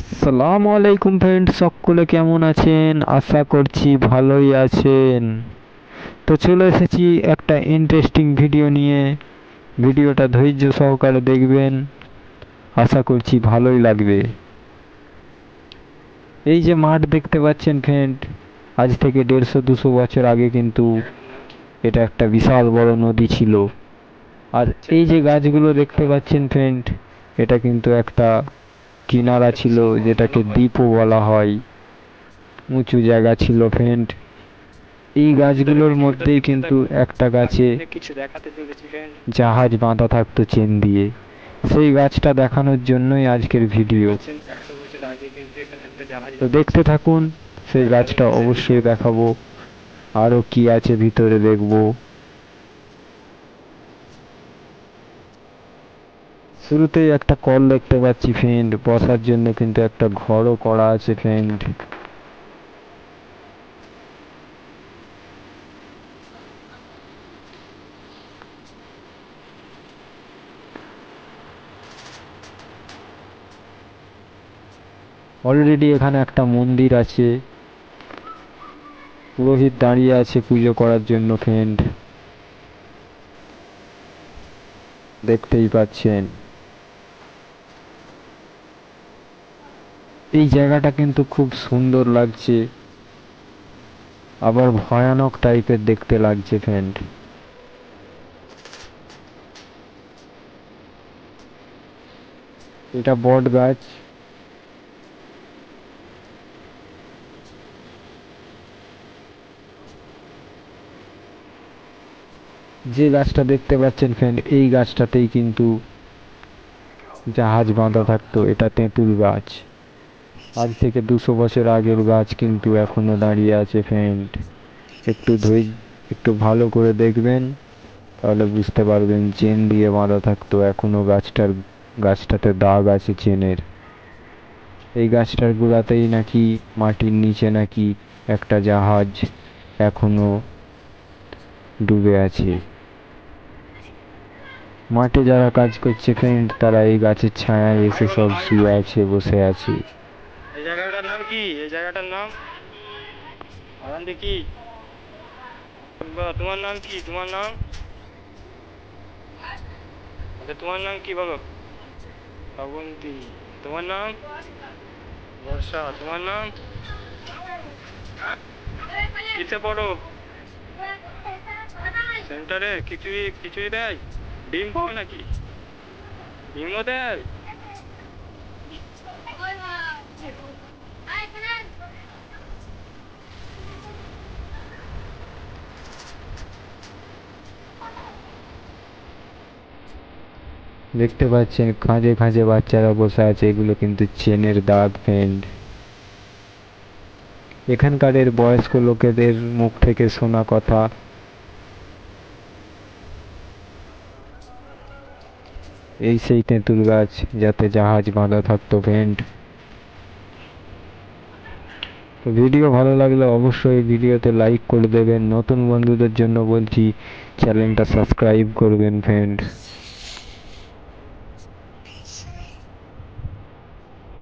আসসালামু আলাইকুম ফ্রেন্ড সকলে কেমন আছেন? আশা করছি ভালোই আছেন। তো চলে এসেছি একটা ইন্টারেস্টিং ভিডিও নিয়ে। ভিডিওটা ধৈর্য সহকারে দেখবেন। আশা করছি ভালোই লাগবে। এই যে মাঠ দেখতে পাচ্ছেন ফ্রেন্ড আজ থেকে দেড়শো দুশো বছর আগে কিন্তু এটা একটা বিশাল বড় নদী ছিল। আর এই যে গাছগুলো দেখতে পাচ্ছেন ফ্রেন্ড এটা কিন্তু একটা কিনারা ছিল, যেটাকে দ্বীপও বলা হয়। উঁচু জায়গা ছিল ফ্রেন্ড এই গাছগুলোর মধ্যেই কিন্তু একটা গাছে জাহাজ বাঁধা থাকতো চেন দিয়ে। সেই গাছটা দেখানোর জন্যই আজকের ভিডিও। তো দেখতে থাকুন, সেই গাছটা অবশ্যই দেখাবো। আরও কি আছে ভিতরে দেখব। শুরুতেই একটা কল দেখতে পাচ্ছি ফ্রেন্ড বসার জন্য কিন্তু একটা ঘরও করা আছে ফ্রেন্ড অলরেডি এখানে একটা মন্দির আছে। পুরোহিত দাঁড়িয়ে আছে পুজো করার জন্য ফ্রেন্ড দেখতেই পাচ্ছেন। এই জায়গাটা কিন্তু খুব সুন্দর লাগছে। আবার ভয়ানক টাইপের দেখতে লাগছে ফ্রেন্ড এটা বট গাছ। যে গাছটা দেখতে পাচ্ছেন ফ্রেন্ড এই গাছটাতেই কিন্তু জাহাজ বাঁধা থাকতো। এটা তেঁতুল গাছ। আজ থেকে দুশো বছর আগের গাছ কিন্তু এখনও দাঁড়িয়ে আছে ফ্রেন্ড একটু ধৈর্য, একটু ভালো করে দেখবেন, তাহলে বুঝতে পারবেন চেন দিয়ে বাঁধা থাকতো। এখনও গাছটার, গাছটাতে দাগ আছে চেনের এই গাছটার গোড়াতেই নাকি মাটির নিচে নাকি একটা জাহাজ এখনও ডুবে আছে। মাঠে যারা কাজ করছে ফ্রেন্ড তারা এই গাছের ছায়ায় এসে সব শুয়ে আছে, বসে আছে। জায়গাটার নাম কি? এই জায়গাটার নাম? আরাম দেখি। তোমার নাম কি? তোমার নাম? আচ্ছা তোমার নাম কি বলো? শ্রাবন্তী তোমার নাম? বর্ষা। তোমার নাম? কিসে পড়ো? সেন্টারে কিছুই খিচুড়ি দেয়? ডিম পাও নাকি? ডিমও দেয়? দেখতে পাচ্ছেন, খাঁজে খাঁজে বাচ্চারা বসে আছে, এগুলো কিন্তু চেনের দাগ, ফ্রেন্ড। এখানকার এর বয়স্ক লোকেদের মুখ থেকে শোনা কথা। এই সেই তেঁতুল গাছ, যাতে জাহাজ বাঁধা থাকতো তো ভিডিও ভালো লাগলে অবশ্যই ভিডিওতে লাইক করে দেবেন। নতুন বন্ধুদের জন্য বলছি, চ্যানেলটা সাবস্ক্রাইব করবেন, ফ্রেন্ড।